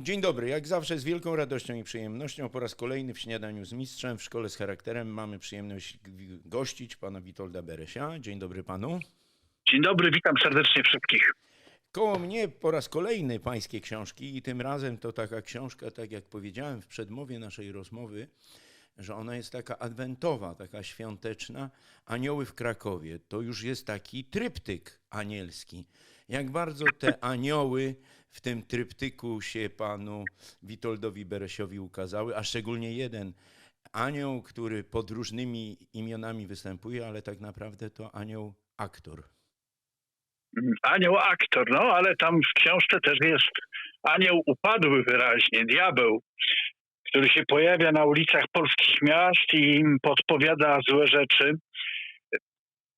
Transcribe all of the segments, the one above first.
Dzień dobry. Jak zawsze z wielką radością i przyjemnością po raz kolejny w śniadaniu z mistrzem w szkole z charakterem mamy przyjemność gościć pana Witolda Beresia. Dzień dobry panu. Dzień dobry, witam serdecznie wszystkich. Koło mnie po raz kolejny pańskie książki i tym razem to taka książka, tak jak powiedziałem w przedmowie naszej rozmowy, że ona jest taka adwentowa, taka świąteczna. Anioły w Krakowie. To już jest taki tryptyk anielski. Jak bardzo te anioły w tym tryptyku się panu Witoldowi Beresiowi ukazały, a szczególnie jeden anioł, który pod różnymi imionami występuje, ale tak naprawdę to anioł aktor. Anioł aktor, no ale tam w książce też jest anioł upadły wyraźnie, diabeł, który się pojawia na ulicach polskich miast i im podpowiada złe rzeczy.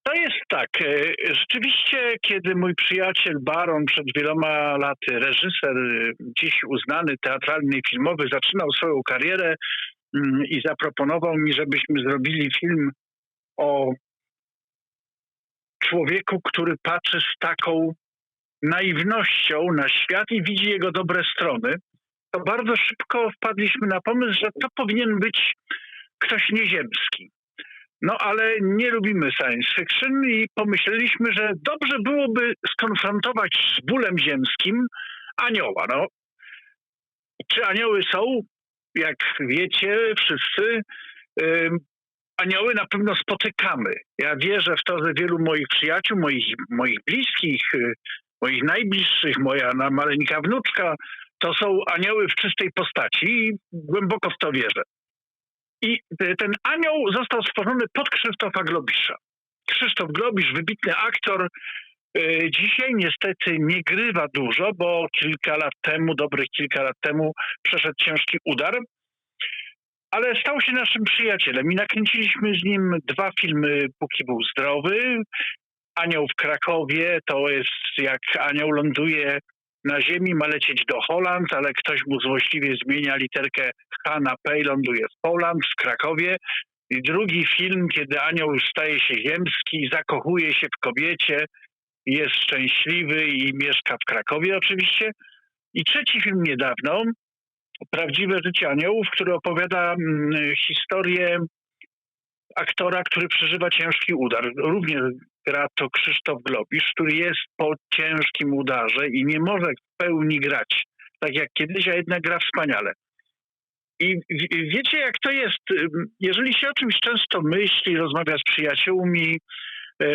To jest tak, e, rzeczywiście, kiedy mój przyjaciel Baron przed wieloma laty, reżyser, e, dziś uznany teatralny i filmowy, zaczynał swoją karierę mm, i zaproponował mi, żebyśmy zrobili film o człowieku, który patrzy z taką naiwnością na świat i widzi jego dobre strony, to bardzo szybko wpadliśmy na pomysł, że to powinien być ktoś nieziemski. No ale nie lubimy science fiction i pomyśleliśmy, że dobrze byłoby skonfrontować z bólem ziemskim anioła. No, czy anioły są? Jak wiecie wszyscy, ym, anioły na pewno spotykamy. Ja wierzę w to, że wielu moich przyjaciół, moich, moich bliskich, y, moich najbliższych, moja na- maleńka wnuczka, to są anioły w czystej postaci i głęboko w to wierzę. I y, ten anioł został stworzony pod Krzysztofa Globisza. Krzysztof Globisz, wybitny aktor, y, dzisiaj niestety nie grywa dużo, bo kilka lat temu, dobrych kilka lat temu przeszedł ciężki udar ale stał się naszym przyjacielem i nakręciliśmy z nim dwa filmy, póki był zdrowy. Anioł w Krakowie to jest jak anioł ląduje na ziemi, ma lecieć do Holand, ale ktoś mu złośliwie zmienia literkę H na P i ląduje w Poland, w Krakowie. I drugi film, kiedy anioł staje się ziemski, zakochuje się w kobiecie, jest szczęśliwy i mieszka w Krakowie oczywiście. I trzeci film niedawno, Prawdziwe życie aniołów, który opowiada mm, historię aktora, który przeżywa ciężki udar. Również gra to Krzysztof Globisz, który jest po ciężkim udarze i nie może w pełni grać, tak jak kiedyś, a jednak gra wspaniale. I wiecie, jak to jest? Jeżeli się o czymś często myśli, rozmawia z przyjaciółmi, e,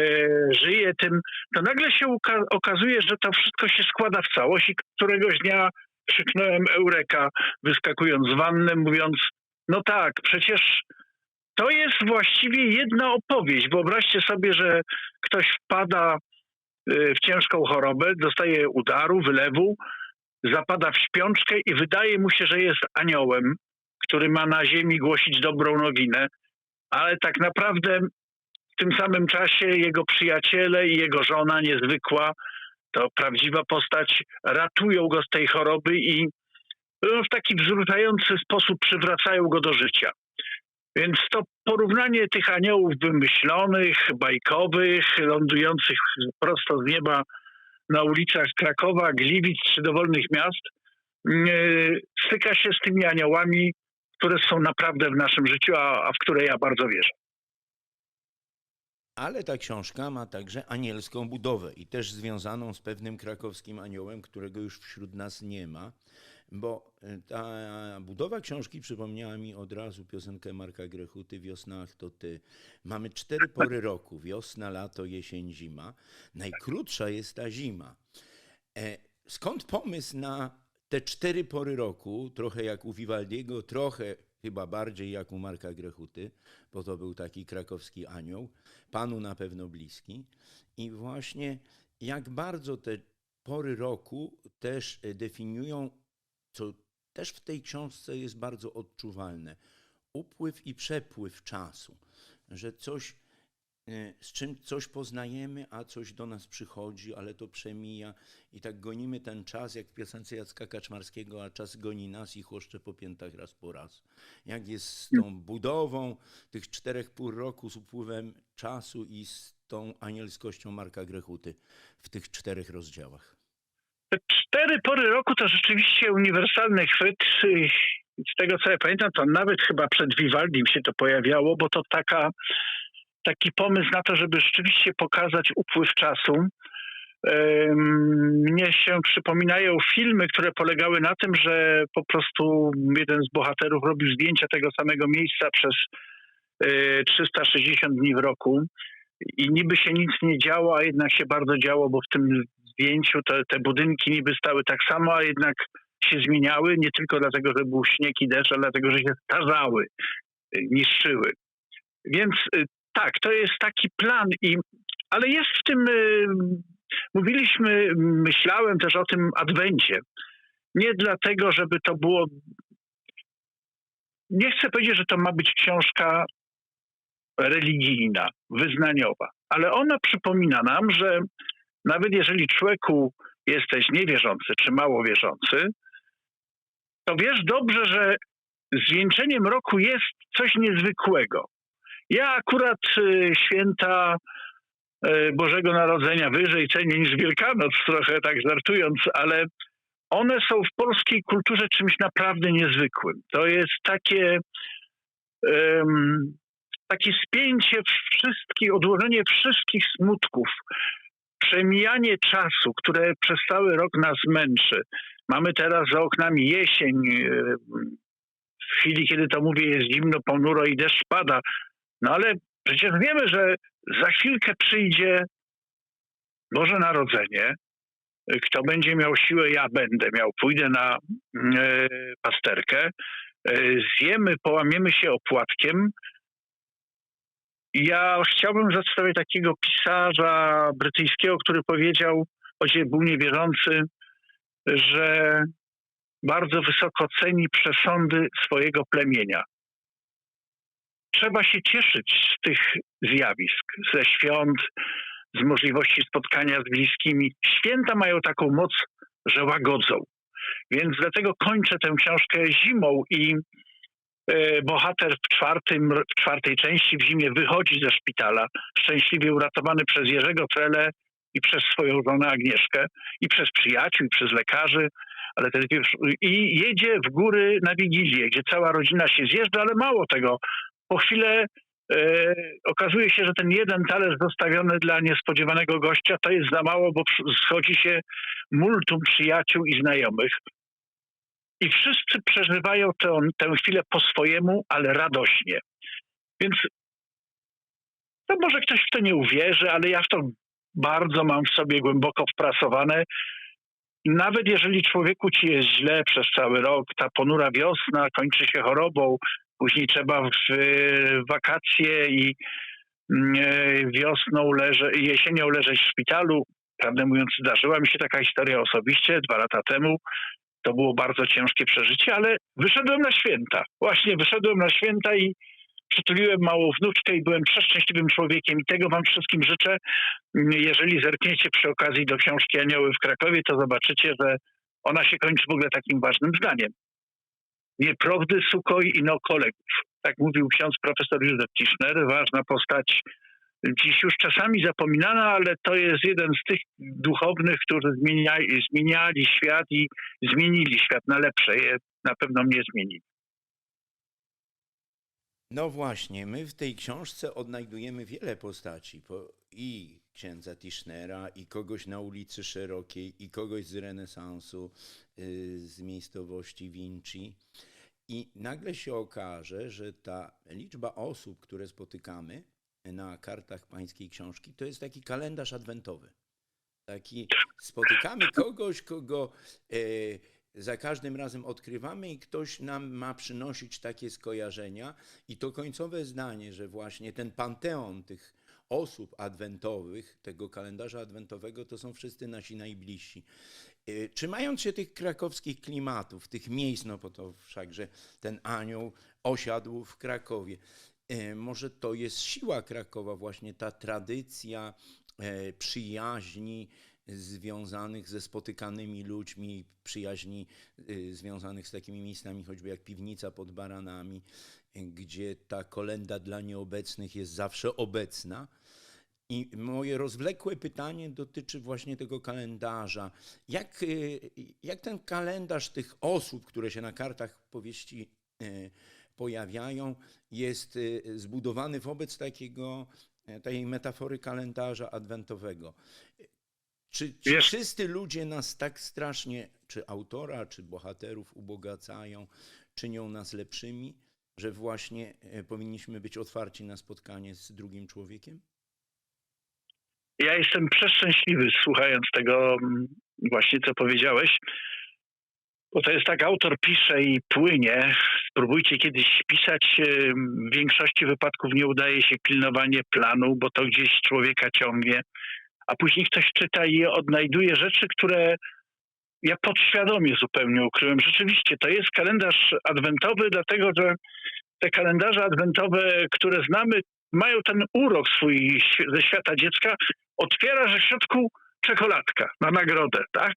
żyje tym, to nagle się okazuje, że to wszystko się składa w całość i któregoś dnia krzyknąłem Eureka, wyskakując z wanny, mówiąc, no tak, przecież to jest właściwie jedna opowieść. Wyobraźcie sobie, że ktoś wpada y, w ciężką chorobę, dostaje udaru, wylewu, zapada w śpiączkę i wydaje mu się, że jest aniołem, który ma na ziemi głosić dobrą nowinę, ale tak naprawdę w tym samym czasie jego przyjaciele i jego żona niezwykła, to prawdziwa postać, ratują go z tej choroby i no, w taki wzruszający sposób przywracają go do życia. Więc to porównanie tych aniołów wymyślonych, bajkowych, lądujących prosto z nieba na ulicach Krakowa, Gliwic czy dowolnych miast, yy, styka się z tymi aniołami, które są naprawdę w naszym życiu, a, a w które ja bardzo wierzę. Ale ta książka ma także anielską budowę i też związaną z pewnym krakowskim aniołem, którego już wśród nas nie ma, bo y, ta budowa książki przypomniała mi od razu piosenkę Marka Grechuty Wiosnach to ty. Mamy cztery pory roku, wiosna, lato, jesień, zima. Najkrótsza jest ta zima. E, skąd pomysł na te cztery pory roku, trochę jak u Vivaldiego, trochę chyba bardziej jak u Marka Grechuty, bo to był taki krakowski anioł, panu na pewno bliski. I właśnie jak bardzo te pory roku też e, definiują, co też w tej książce jest bardzo odczuwalne, upływ i przepływ czasu, że coś e, z czym coś poznajemy, a coś do nas przychodzi, ale to przemija i tak gonimy ten czas, jak w piosence Jacka Kaczmarskiego, a czas goni nas i chłoszcze po piętach raz po raz. Jak jest z tą budową tych czterech pół roku, z upływem czasu i z tą anielskością Marka Grechuty w tych czterech rozdziałach. Te cztery pory roku to rzeczywiście uniwersalny chwyt. Z tego co ja pamiętam, to nawet chyba przed Vivaldim się to pojawiało, bo to taka, taki pomysł na to, żeby rzeczywiście pokazać upływ czasu. Mnie się przypominają filmy, które polegały na tym, że po prostu jeden z bohaterów robił zdjęcia tego samego miejsca przez y, 360 dni w roku i niby się nic nie działo, a jednak się bardzo działo, bo w tym zdjęciu te, te budynki niby stały tak samo, a jednak się zmieniały, nie tylko dlatego, że był śnieg i deszcz, ale dlatego, że się starzały, y, niszczyły. Więc y, tak, to jest taki plan, i, ale jest w tym, y, mówiliśmy, myślałem też o tym adwencie. Nie dlatego, żeby to było. Nie chcę powiedzieć, że to ma być książka religijna, wyznaniowa, ale ona przypomina nam, że nawet jeżeli człowieku jesteś niewierzący czy mało wierzący, to wiesz dobrze, że zwieńczeniem roku jest coś niezwykłego. Ja akurat y, święta y, Bożego Narodzenia wyżej cenię niż Wielkanoc, trochę tak żartując, ale one są w polskiej kulturze czymś naprawdę niezwykłym. To jest takie, em, takie spięcie wszystkich, odłożenie wszystkich smutków, przemijanie czasu, które przez cały rok nas męczy. Mamy teraz za oknami jesień. W chwili, kiedy to mówię, jest zimno, ponuro i deszcz pada. No ale przecież wiemy, że za chwilkę przyjdzie Boże Narodzenie. Kto będzie miał siłę, ja będę miał. Pójdę na e, pasterkę, e, zjemy, połamiemy się opłatkiem. Ja chciałbym zacytować takiego pisarza brytyjskiego, który powiedział, choć był niewierzący, że bardzo wysoko ceni przesądy swojego plemienia. Trzeba się cieszyć z tych zjawisk, ze świąt, z możliwości spotkania z bliskimi. Święta mają taką moc, że łagodzą. Więc dlatego kończę tę książkę zimą i bohater w, czwartym, w czwartej części w zimie wychodzi ze szpitala, szczęśliwie uratowany przez Jerzego Trele i przez swoją żonę Agnieszkę, i przez przyjaciół, i przez lekarzy, ale ten i jedzie w góry na Wigilię, gdzie cała rodzina się zjeżdża, ale mało tego. Po chwilę e, okazuje się, że ten jeden talerz zostawiony dla niespodziewanego gościa to jest za mało, bo schodzi się multum przyjaciół i znajomych. I wszyscy przeżywają tę, tę chwilę po swojemu, ale radośnie. Więc to może ktoś w to nie uwierzy, ale ja w to bardzo mam w sobie głęboko wprasowane. Nawet jeżeli człowieku ci jest źle przez cały rok, ta ponura wiosna kończy się chorobą, później trzeba w wakacje i mm, e, wiosną leże, jesienią leżeć w szpitalu. Prawdę mówiąc, zdarzyła mi się taka historia osobiście dwa lata temu. To było bardzo ciężkie przeżycie, ale wyszedłem na święta. Właśnie wyszedłem na święta i przytuliłem małą wnuczkę i byłem przeszczęśliwym człowiekiem i tego wam wszystkim życzę. Jeżeli zerkniecie przy okazji do książki Anioły w Krakowie, to zobaczycie, że ona się kończy w ogóle takim ważnym zdaniem. Nieprawdy sukoj i no kolegów. Tak mówił ksiądz profesor Józef Tischner, ważna postać, dziś już czasami zapominana, ale to jest jeden z tych duchownych, którzy zmieniali, zmieniali świat i zmienili świat na lepsze. Je na pewno mnie zmienili. No właśnie, my w tej książce odnajdujemy wiele postaci. Po, I księdza Tischnera, i kogoś na ulicy Szerokiej, i kogoś z renesansu, y, z miejscowości Vinci. I nagle się okaże, że ta liczba osób, które spotykamy na kartach pańskiej książki, to jest taki kalendarz adwentowy. Taki spotykamy kogoś, kogo e, za każdym razem odkrywamy i ktoś nam ma przynosić takie skojarzenia. I to końcowe zdanie, że właśnie ten panteon tych osób adwentowych, tego kalendarza adwentowego, to są wszyscy nasi najbliżsi. E, Trzymając się tych krakowskich klimatów, tych miejsc, no bo to wszakże ten anioł osiadł w Krakowie. E, Może to jest siła Krakowa, właśnie ta tradycja e, przyjaźni związanych ze spotykanymi ludźmi, przyjaźni y, związanych z takimi miejscami, choćby jak piwnica pod baranami, gdzie ta kolenda dla nieobecnych jest zawsze obecna. I moje rozwlekłe pytanie dotyczy właśnie tego kalendarza. Jak, jak ten kalendarz tych osób, które się na kartach powieści pojawiają, jest y, zbudowany wobec takiego, e, tej metafory kalendarza adwentowego? Czy, czy Wiesz- wszyscy ludzie nas tak strasznie, czy autora, czy bohaterów ubogacają, czynią nas lepszymi, że właśnie e, powinniśmy być otwarci na spotkanie z drugim człowiekiem? Ja jestem przeszczęśliwy słuchając tego mm, właśnie, co powiedziałeś. Bo to jest tak, autor pisze i płynie. Spróbujcie kiedyś pisać. Ym, W większości wypadków nie udaje się pilnowanie planu, bo to gdzieś człowieka ciągnie. A później ktoś czyta i odnajduje rzeczy, które ja podświadomie zupełnie ukryłem. Rzeczywiście, to jest kalendarz adwentowy, dlatego że te kalendarze adwentowe, które znamy, mają ten urok swój ze świata dziecka. Otwiera, że w środku czekoladka na nagrodę, tak?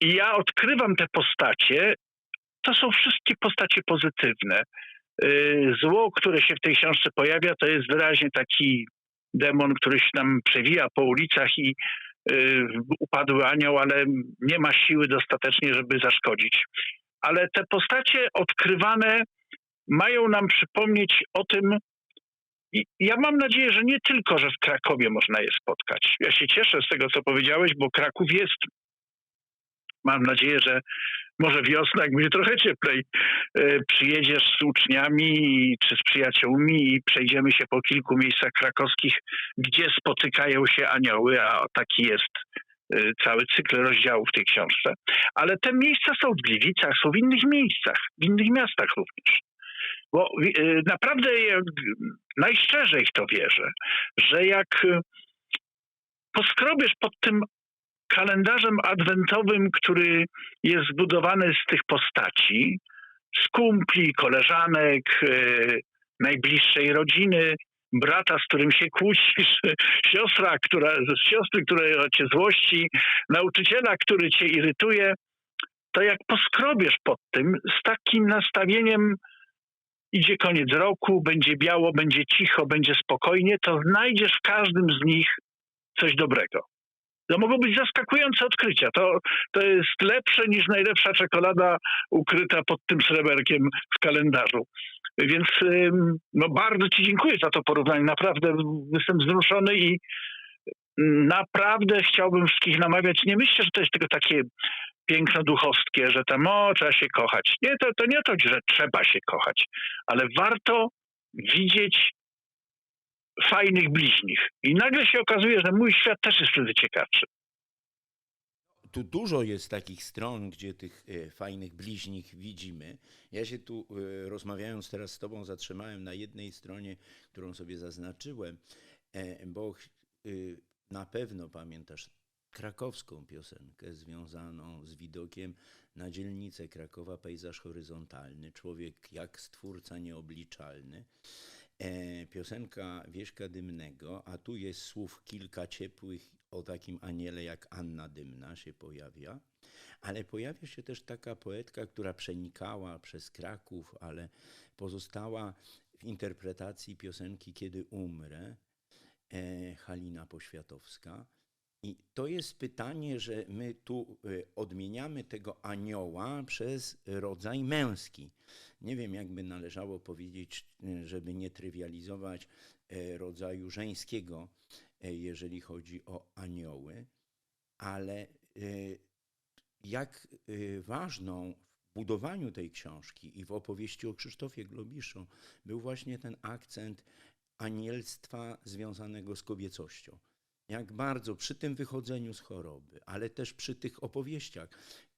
I ja odkrywam te postacie. To są wszystkie postacie pozytywne. Yy, Zło, które się w tej książce pojawia, to jest wyraźnie taki demon, który się nam przewija po ulicach i yy, upadły anioł, ale nie ma siły dostatecznie, żeby zaszkodzić. Ale te postacie odkrywane mają nam przypomnieć o tym, i ja mam nadzieję, że nie tylko, że w Krakowie można je spotkać. Ja się cieszę z tego, co powiedziałeś, bo Kraków jest. Mam nadzieję, że może wiosna, jak będzie trochę cieplej, e, przyjedziesz z uczniami czy z przyjaciółmi i przejdziemy się po kilku miejscach krakowskich, gdzie spotykają się anioły, a taki jest e, cały cykl rozdziałów w tej książce. Ale te miejsca są w Gliwicach, są w innych miejscach, w innych miastach również. Bo y, naprawdę najszczerzej w to wierzę, że jak poskrobiesz pod tym kalendarzem adwentowym, który jest zbudowany z tych postaci, z kumpli, koleżanek, y, najbliższej rodziny, brata, z którym się kłócisz, siostra, która, siostry, która cię złości, nauczyciela, który cię irytuje, to jak poskrobiesz pod tym z takim nastawieniem idzie koniec roku, będzie biało, będzie cicho, będzie spokojnie, to znajdziesz w każdym z nich coś dobrego. To mogą być zaskakujące odkrycia. To, to jest lepsze niż najlepsza czekolada ukryta pod tym sreberkiem w kalendarzu. Więc no bardzo Ci dziękuję za to porównanie. Naprawdę jestem wzruszony i naprawdę chciałbym wszystkich namawiać. Nie myślę, że to jest tylko takie piękno-duchowskie, że tam o, trzeba się kochać. Nie, to, to nie to, że trzeba się kochać, ale warto widzieć fajnych bliźnich. I nagle się okazuje, że mój świat też jest wtedy ciekawszy. tu dużo jest takich stron, gdzie tych e, fajnych bliźnich widzimy. Ja się tu, e, rozmawiając teraz z Tobą, zatrzymałem na jednej stronie, którą sobie zaznaczyłem, e, bo na pewno pamiętasz krakowską piosenkę związaną z widokiem na dzielnicę Krakowa, pejzaż horyzontalny, człowiek jak stwórca nieobliczalny. E, piosenka Wieśka Dymnego, a tu jest słów kilka ciepłych o takim aniele jak Anna Dymna się pojawia, ale pojawia się też taka poetka, która przenikała przez Kraków, ale pozostała w interpretacji piosenki Kiedy umrę, e, Halina Poświatowska. I to jest pytanie, że my tu y, odmieniamy tego anioła przez rodzaj męski. Nie wiem, jakby należało powiedzieć, y, żeby nie trywializować e, rodzaju żeńskiego, e, jeżeli chodzi o anioły, ale y, jak y, ważną w budowaniu tej książki i w opowieści o Krzysztofie Globiszu był właśnie ten akcent anielstwa związanego z kobiecością. Jak bardzo przy tym wychodzeniu z choroby, ale też przy tych opowieściach,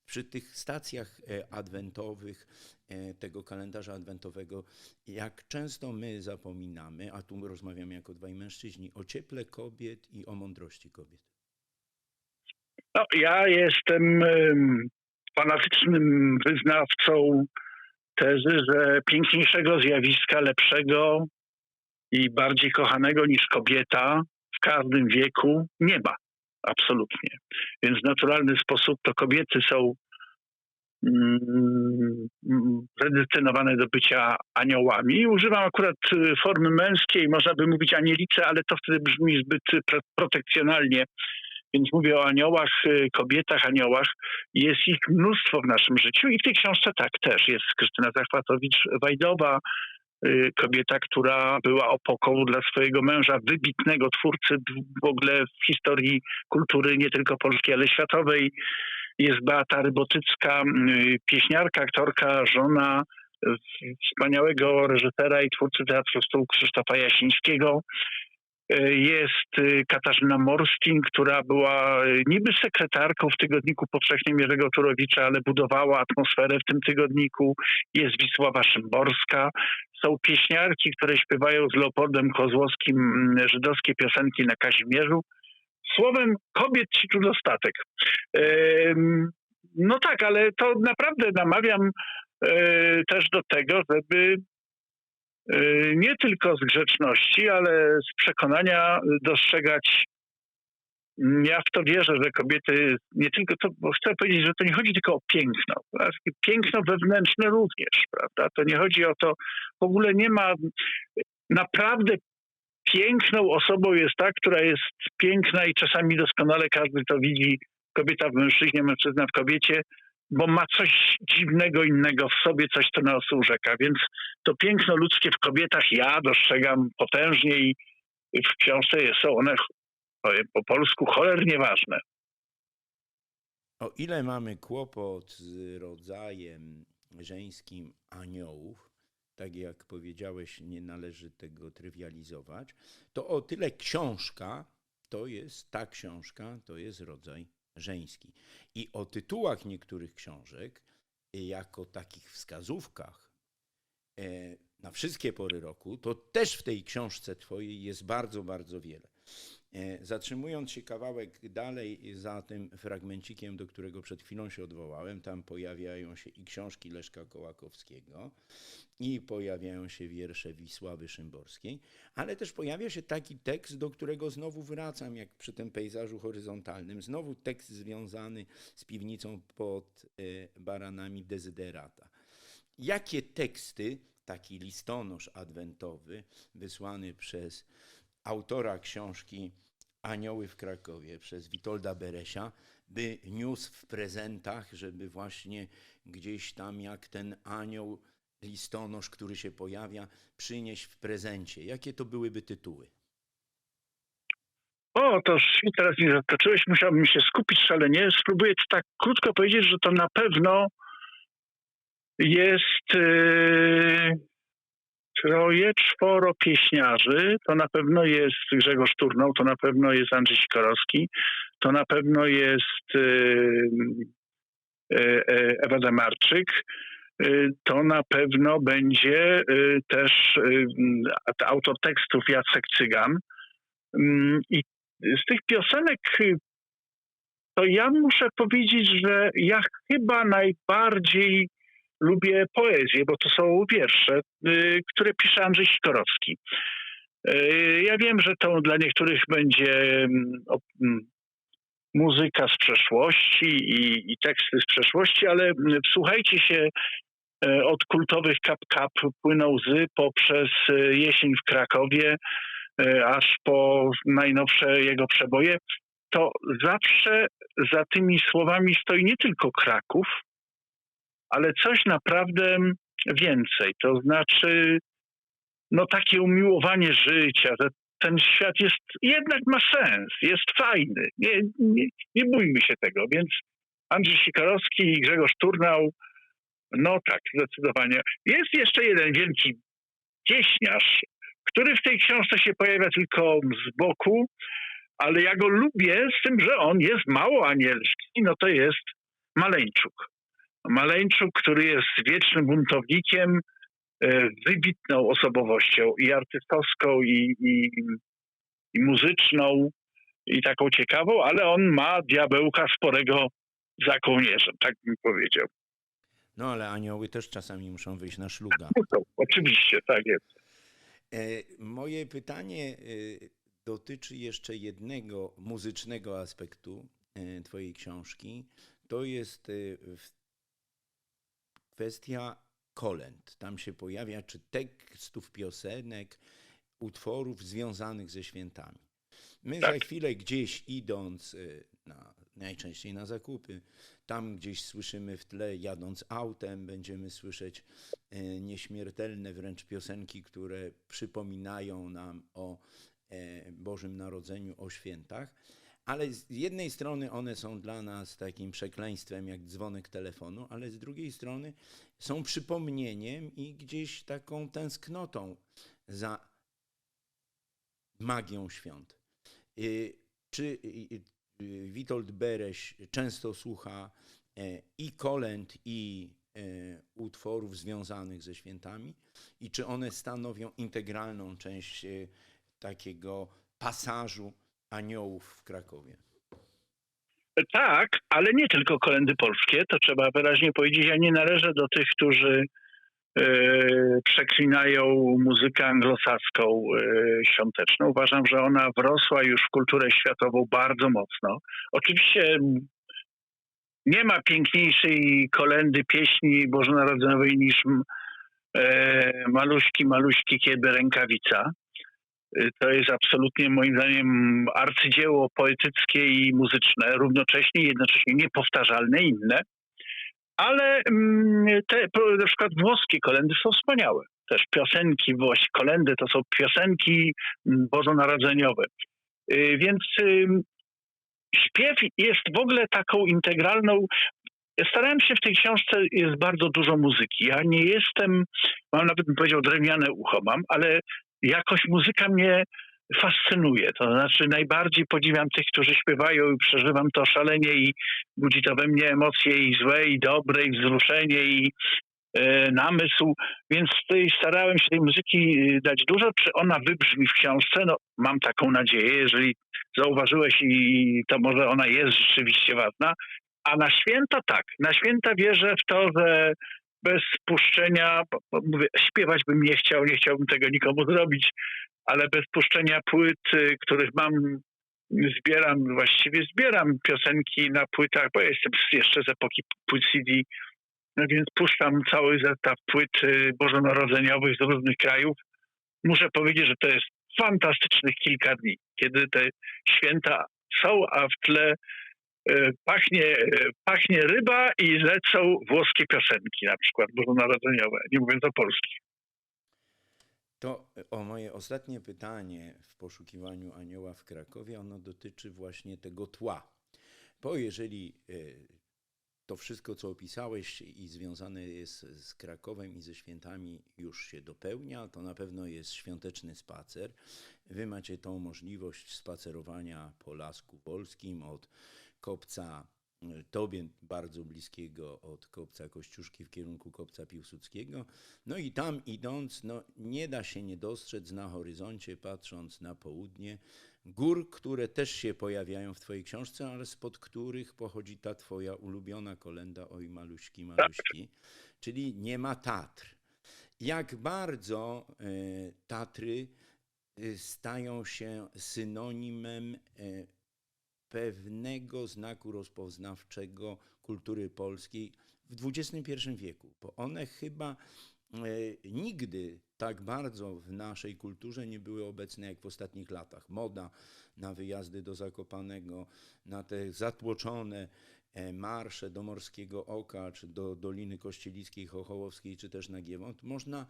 przy tych stacjach e, adwentowych, e, tego kalendarza adwentowego, jak często my zapominamy, a tu rozmawiamy jako dwaj mężczyźni, o cieple kobiet i o mądrości kobiet. No, ja jestem em, fanatycznym wyznawcą tezy, że piękniejszego zjawiska, lepszego i bardziej kochanego niż kobieta w każdym wieku nie ma. Absolutnie. Więc w naturalny sposób to kobiety są mm, mm, predestynowane do bycia aniołami. Używam akurat y, formy męskiej, można by mówić anielice, ale to wtedy brzmi zbyt pro- protekcjonalnie. Więc mówię o aniołach, y, kobietach, aniołach. Jest ich mnóstwo w naszym życiu i w tej książce tak też jest Krystyna Zachwatowicz-Wajdowa, kobieta, która była opoką dla swojego męża, wybitnego twórcy w- ogóle w historii kultury nie tylko polskiej, ale światowej. Jest Beata Rybotycka, y, pieśniarka, aktorka, żona y, wspaniałego reżysera i twórcy Teatru Stół Krzysztofa Jasińskiego. Y, Jest y, Katarzyna Morskin, która była y, niby sekretarką w tygodniku powszechnym Jerzego Turowicza, ale budowała atmosferę w tym tygodniku. Jest Wisława Szymborska. Są pieśniarki, które śpiewają z Leopoldem Kozłowskim mm, żydowskie piosenki na Kazimierzu. Słowem, kobiet ci tu dostatek. No tak, ale to naprawdę namawiam e, też do tego, żeby e, nie tylko z grzeczności, ale z przekonania dostrzegać. mm, Ja w to wierzę, że kobiety nie tylko to, bo chcę powiedzieć, że to nie chodzi tylko o piękno, ale piękno wewnętrzne również, prawda? To nie chodzi o to, w ogóle nie ma naprawdę piękną osobą jest ta, która jest piękna i czasami doskonale każdy to widzi, kobieta w mężczyźnie, mężczyzna w kobiecie, bo ma coś dziwnego innego w sobie, coś, co nas urzeka. Więc to piękno ludzkie w kobietach ja dostrzegam potężnie i w książce są one, po polsku, cholernie ważne. O ile mamy kłopot z rodzajem żeńskim aniołów, tak jak powiedziałeś, nie należy tego trywializować, to o tyle książka to jest, ta książka to jest rodzaj żeński. I o tytułach niektórych książek, y, jako takich wskazówkach e, na wszystkie pory roku, to też w tej książce twojej jest bardzo, bardzo wiele. E, Zatrzymując się kawałek dalej za tym fragmencikiem, do którego przed chwilą się odwołałem, tam pojawiają się i książki Leszka Kołakowskiego, i pojawiają się wiersze Wisławy Szymborskiej, ale też pojawia się taki tekst, do którego znowu wracam, jak przy tym pejzażu horyzontalnym. Znowu tekst związany z piwnicą pod e, baranami Dezyderata. Jakie teksty, taki listonosz adwentowy, wysłany przez autora książki Anioły w Krakowie przez Witolda Beresia, by niósł w prezentach, żeby właśnie gdzieś tam jak ten anioł, listonosz, który się pojawia, przynieść w prezencie. Jakie to byłyby tytuły? O, to teraz mnie zaskoczyłeś, musiałbym się skupić szalenie. Spróbuję tak krótko powiedzieć, że to na pewno jest yy, troje, czworo pieśniarzy. To na pewno jest Grzegorz Turnał, to na pewno jest Andrzej Sikorowski, to na pewno jest yy, yy, Ewa Demarczyk. To na pewno będzie też autor tekstów Jacek Cygan. Mm, I z tych piosenek y, to ja muszę powiedzieć, że ja chyba najbardziej lubię poezję, bo to są wiersze, y, które pisze Andrzej Sikorowski. Y, Ja wiem, że to dla niektórych będzie mm, mm, muzyka z przeszłości i, i teksty z przeszłości, ale mm, wsłuchajcie się e, od kultowych Kap Kap płyną łzy poprzez e, jesień w Krakowie, e, aż po najnowsze jego przeboje, to zawsze za tymi słowami stoi nie tylko Kraków, ale coś naprawdę więcej. To znaczy, no takie umiłowanie życia, że ten świat jest, jednak ma sens, jest fajny. Nie, nie, nie bójmy się tego, więc Andrzej Sikorowski i Grzegorz Turnał, no tak, zdecydowanie. Jest jeszcze jeden wielki pieśniarz, który w tej książce się pojawia tylko z boku, ale ja go lubię z tym, że on jest mało anielski, no to jest Maleńczuk. Maleńczuk, który jest wiecznym buntownikiem, e, wybitną osobowością i artystowską, i, i, i muzyczną, i taką ciekawą, ale on ma diabełka sporego za kołnierzem, tak bym powiedział. No ale anioły też czasami muszą wyjść na szluga. Muszą, oczywiście, tak jest. E, Moje pytanie e, dotyczy jeszcze jednego muzycznego aspektu Twojej książki. To jest w kwestia kolęd. Tam się pojawia, czy tekstów piosenek, utworów związanych ze świętami. My Tak. za chwilę gdzieś idąc, y, na, najczęściej na zakupy, tam gdzieś słyszymy w tle, jadąc autem, będziemy słyszeć y, nieśmiertelne wręcz piosenki, które przypominają nam o e, Bożym Narodzeniu, o świętach. Ale z jednej strony one są dla nas takim przekleństwem, jak dzwonek telefonu, ale z drugiej strony są przypomnieniem i gdzieś taką tęsknotą za magią świąt. Y, Czy y, y, Witold Bereś często słucha e, i kolęd, i e, utworów związanych ze świętami? I czy one stanowią integralną część e, takiego pasażu aniołów w Krakowie? Tak, ale nie tylko kolendy polskie, to trzeba wyraźnie powiedzieć. Ja nie należę do tych, którzy e, przeklinają muzykę anglosaską e, świąteczną. Uważam, że ona wrosła już w kulturę światową bardzo mocno. Oczywiście nie ma piękniejszej kolendy pieśni bożonarodzeniowej niż e, Maluśki, Maluśki, kiedy rękawica. Y, To jest absolutnie moim zdaniem arcydzieło poetyckie i muzyczne, równocześnie, jednocześnie niepowtarzalne, inne. Ale mm, te na przykład włoskie kolendy są wspaniałe. Też piosenki, właśnie kolendy to są piosenki mm, bożonarodzeniowe. Y, Więc ym, śpiew jest w ogóle taką integralną. Starałem się w tej książce, jest bardzo dużo muzyki. Ja nie jestem, mam nawet bym powiedział drewniane ucho mam, ale jakoś muzyka mnie fascynuje. To znaczy najbardziej podziwiam tych, którzy śpiewają i przeżywam to szalenie i budzi to we mnie emocje i złe, i dobre, i wzruszenie, i e, namysł. Więc starałem się tej muzyki e, dać dużo. Czy ona wybrzmi w książce? No, mam taką nadzieję. Jeżeli zauważyłeś i to może ona jest rzeczywiście ważna. A na święta tak. Na święta wierzę w to, że bez puszczenia, mówię, śpiewać bym nie chciał, nie chciałbym tego nikomu zrobić, ale bez puszczenia płyt, y, których mam, zbieram, właściwie zbieram piosenki na płytach, bo ja jestem jeszcze z epoki płyt CD, no więc puszczam cały zestaw płyt y, bożonarodzeniowych z różnych krajów. Muszę powiedzieć, że to jest fantastycznych kilka dni, kiedy te święta są, a w tle pachnie, e, pachnie ryba i lecą włoskie piosenki, na przykład bożonarodzeniowe, nie mówiąc o polskich. To e, o moje ostatnie pytanie w poszukiwaniu anioła w Krakowie, ono dotyczy właśnie tego tła. Bo jeżeli e, to wszystko, co opisałeś i związane jest z Krakowem i ze świętami już się dopełnia, to na pewno jest świąteczny spacer. Wy macie tą możliwość spacerowania po Lasku Polskim od kopca e, tobie bardzo bliskiego od kopca Kościuszki w kierunku kopca Piłsudskiego. No i tam idąc, no nie da się nie dostrzec na horyzoncie, patrząc na południe, gór, które też się pojawiają w twojej książce, ale spod których pochodzi ta twoja ulubiona kolenda Oj maluśki, maluśki, czyli nie ma Tatr. Jak bardzo e, Tatry e, stają się synonimem pewnego znaku rozpoznawczego kultury polskiej w XXI wieku, bo one chyba e, nigdy tak bardzo w naszej kulturze nie były obecne jak w ostatnich latach. Moda na wyjazdy do Zakopanego, na te zatłoczone e, marsze do Morskiego Oka, czy do Doliny Kościelickiej, Chochołowskiej, czy też na Giewont. Można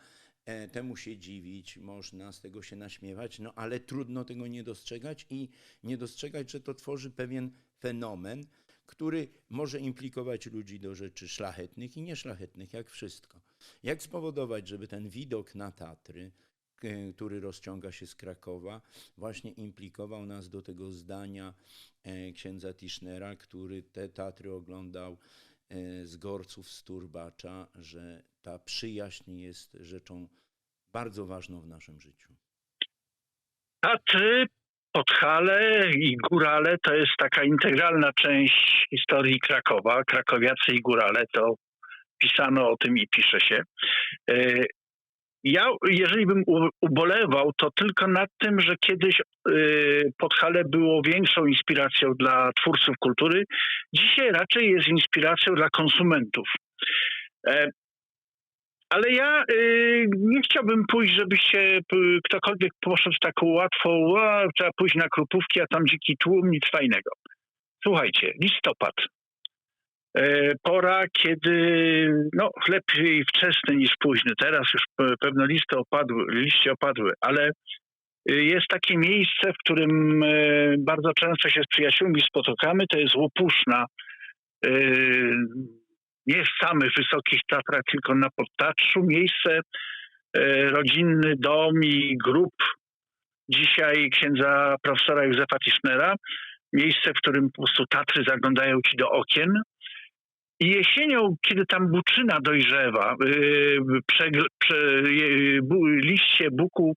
temu się dziwić, można z tego się naśmiewać, no ale trudno tego nie dostrzegać i nie dostrzegać, że to tworzy pewien fenomen, który może implikować ludzi do rzeczy szlachetnych i nieszlachetnych, jak wszystko. Jak spowodować, żeby ten widok na Tatry, k- który rozciąga się z Krakowa, właśnie implikował nas do tego zdania e, księdza Tischnera, który te Tatry oglądał e, z Gorców, z Turbacza, że ta przyjaźń jest rzeczą bardzo ważną w naszym życiu. Tatry, Podhale i Górale to jest taka integralna część historii Krakowa. Krakowiacy i Górale to pisano o tym i pisze się. E, Ja, jeżeli bym ubolewał, to tylko nad tym, że kiedyś e, Podhale było większą inspiracją dla twórców kultury. Dzisiaj raczej jest inspiracją dla konsumentów. E, Ale ja y, nie chciałbym pójść, żebyście y, ktokolwiek poszedł taką łatwą, trzeba pójść na krupówki, a tam dziki tłum, nic fajnego. Słuchajcie, listopad. E, Pora, kiedy no, lepiej wczesny niż późny. Teraz już pe- pewno listy opadły, liście opadły, ale y, jest takie miejsce, w którym e, bardzo często się z przyjaciółmi spotykamy, to jest Łopuszna. E, Nie w samych wysokich Tatrach, tylko na Podtatrzu. Miejsce, e, rodzinny dom i grup dzisiaj księdza profesora Józefa Tischnera. Miejsce, w którym po prostu Tatry zaglądają ci do okien. I jesienią, kiedy tam buczyna dojrzewa, yy, przegl- prze, yy, bu, liście buku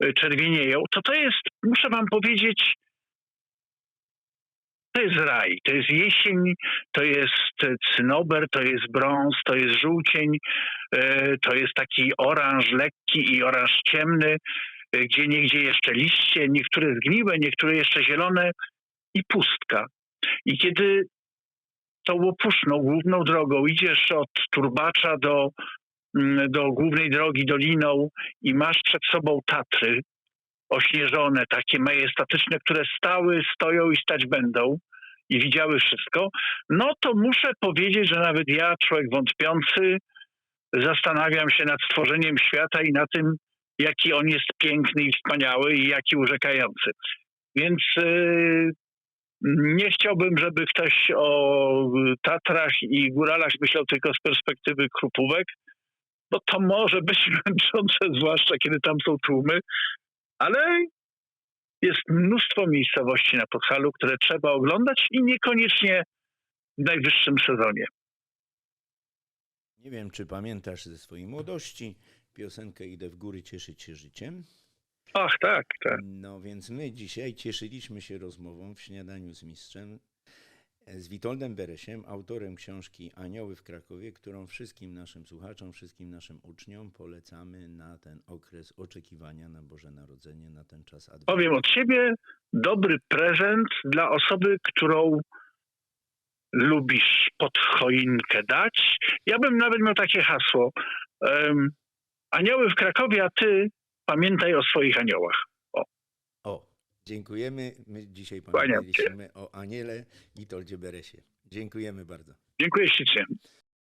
yy, czerwienieją, to to jest, muszę wam powiedzieć, to jest raj, to jest jesień, to jest cynober, to jest brąz, to jest żółcień, e, to jest taki oranż lekki i oranż ciemny, e, gdzie niegdzie jeszcze liście, niektóre zgniłe, niektóre jeszcze zielone i pustka. I kiedy tą łopuszną, główną drogą idziesz od Turbacza do, mm, do głównej drogi doliną i masz przed sobą Tatry ośnieżone, takie majestatyczne, które stały, stoją i stać będą i widziały wszystko, no to muszę powiedzieć, że nawet ja, człowiek wątpiący, zastanawiam się nad stworzeniem świata i na tym, jaki on jest piękny i wspaniały i jaki urzekający. Więc yy, nie chciałbym, żeby ktoś o Tatrach i Góralach myślał tylko z perspektywy krupówek, bo to może być męczące, zwłaszcza kiedy tam są tłumy, ale jest mnóstwo miejscowości na Podhalu, które trzeba oglądać i niekoniecznie w najwyższym sezonie. Nie wiem, czy pamiętasz ze swojej młodości piosenkę Idę w góry cieszyć się życiem. Ach, tak, tak. No więc my dzisiaj cieszyliśmy się rozmową w śniadaniu z mistrzem z Witoldem Beresiem, autorem książki Anioły w Krakowie, którą wszystkim naszym słuchaczom, wszystkim naszym uczniom polecamy na ten okres oczekiwania na Boże Narodzenie, na ten czas Adwentu. Powiem od siebie, dobry prezent dla osoby, którą lubisz pod choinkę dać. Ja bym nawet miał takie hasło. Um, anioły w Krakowie, a ty pamiętaj o swoich aniołach. Dziękujemy. My dzisiaj Kłaniam się. o Aniele Witoldzie Beresie. Dziękujemy bardzo. Dziękuję ślicznie.